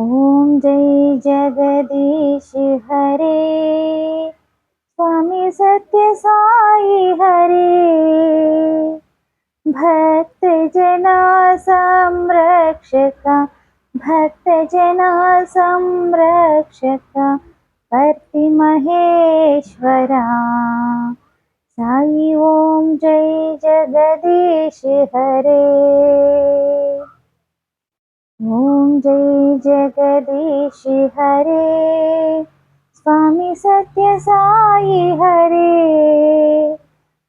ॐ जय जगदीश हरे। स्वामी सत्य साई हरे। भक्त भक्तजना संरक्षक भक्तजना संरक्षक महेश्वरा। साई ॐ जय जगदीश हरे। जय जगदीश हरे, स्वामी सत्य साई हरे।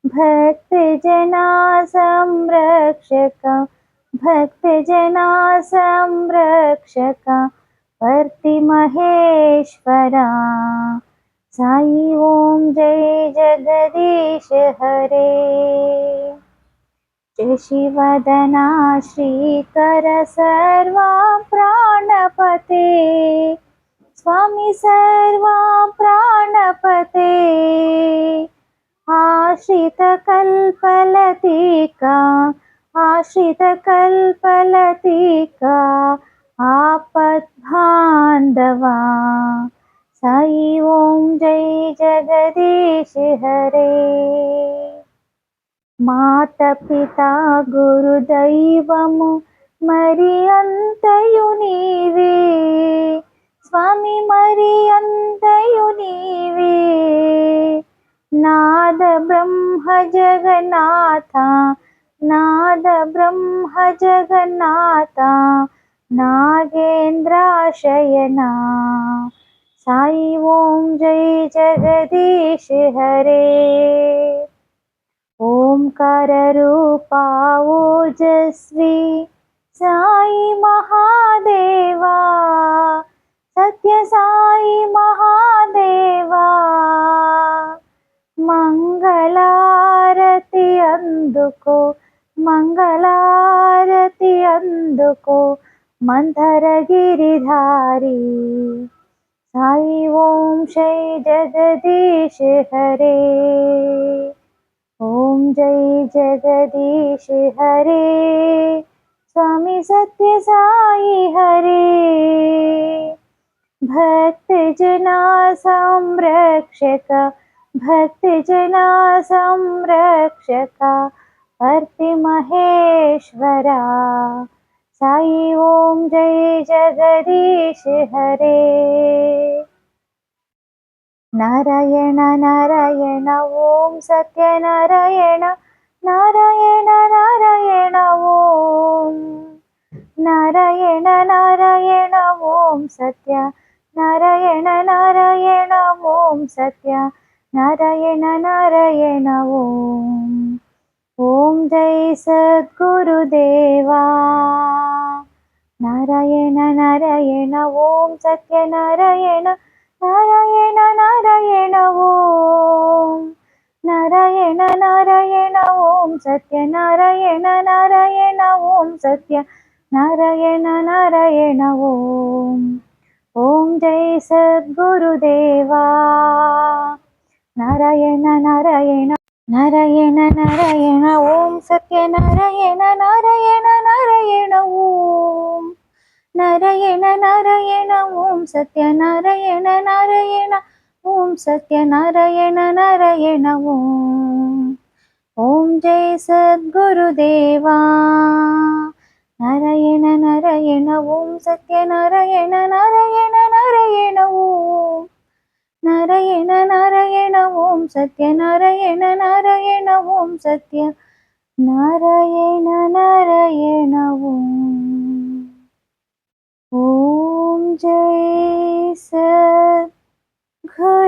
भक्तजना संरक्षक भक्त भक्तजना संरक्षक महेश्वरा। साई ॐ जय जगदीश हरे। शिवदना श्रीकर सर्वा प्राणपते। स्वामी सर्वा प्राणपते। आश्रितकल्पलतिका आश्रितकल्पलतिका आपद्बान्धवा साई ॐ जय जगदीश हरे మాత మాతపితా గురుదైవము మరి అంతయు నీవే. స్వామి మరి అంతయు నీవే. నాద బ్రహ్మ జగన్నాథ నాద బ్రహ్మ జగన్నాథ నాగేంద్రాశయనా. సాయి ఓం జై జగదీశ హరే. ಓಂಕಾರರೂಪಾ ಓಜಸ್ವಿ ಸಾಯಿ ಮಹಾದೇವಾ ಸತ್ಯ ಸಾಯಿ ಮಹಾದೇವಾ ಮಂಗಳಾರತಿ ಅಂದುಕೋ ಮಂಗಳಾರತಿ ಅಂದುಕೋ ಮಂಥರ ಗಿರಿಧಾರಿ साई ओम जय जगदीश हरे ॐ जय जगदीश हरे, स्वामी सत्य साई हरे। भक्त भक्तजना संरक्षक भक्तजना संरक्षक महेश्वरा। साई ॐ जय जगदीश हरे। ನಾರಾಯಣ ನಾರಾಯಣ ಓಂ ಸತ್ಯ ನಾರಾಯಣ ನಾರಾಯಣ ನಾರಾಯಣ ಓಂ ನಾರಾಯಣ ನಾರಾಯಣ ಓಂ ಸತ್ಯ ನಾರಾಯಣ ನಾರಾಯಣ ಓಂ ಸತ್ಯ ನಾರಾಯಣ ನಾರಾಯಣ ಓಂ ಓಂ ಜೈ ಸದ್ಗುರುದೇವಾ ನಾರಾಯಣ ನಾರಾಯಣ ಓಂ ಸತ್ಯ ನಾರಾಯಣ நாராயண நாராயண ஓம் நாராயண நாராயண ஓம் சத்ய நாராயண நாராயண ஓம் சத்ய நாராயண நாராயண ஓம் ஓம் ஜெய் சத்குருதேவா. நாராயண நாராயண நாராயண நாராயண. ஓம் சத்ய நாராயண நாராயண நாராயண ஓம் நாராயண நாராயண ஓம் சத்ய நாராயண நாராயண ஓம் சத்ய நாராயண நாராயண ஓம். ஓம் ஜெய் சத்குருதேவா நாராயண நாராயண ஓம் சத்ய நாராயண நாராயண நாராயண ஓம். நாராயண நாராயண ஓம் சத்ய நாராயண நாராயண ஓம் சத்ய நாராயண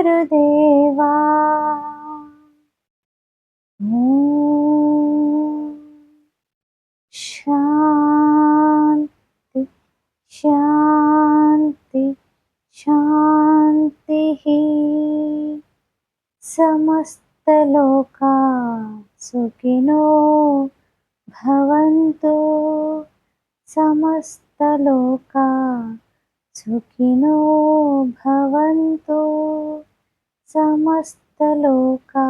गुरुदेवा। शान्ति शान्ति शान्तिः समस्तलोका सुखिनो भवन्तु। समस्तलोका सुखिनो भवन्तु సమస్తలోకా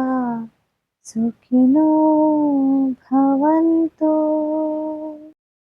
సుఖినో భవంతో.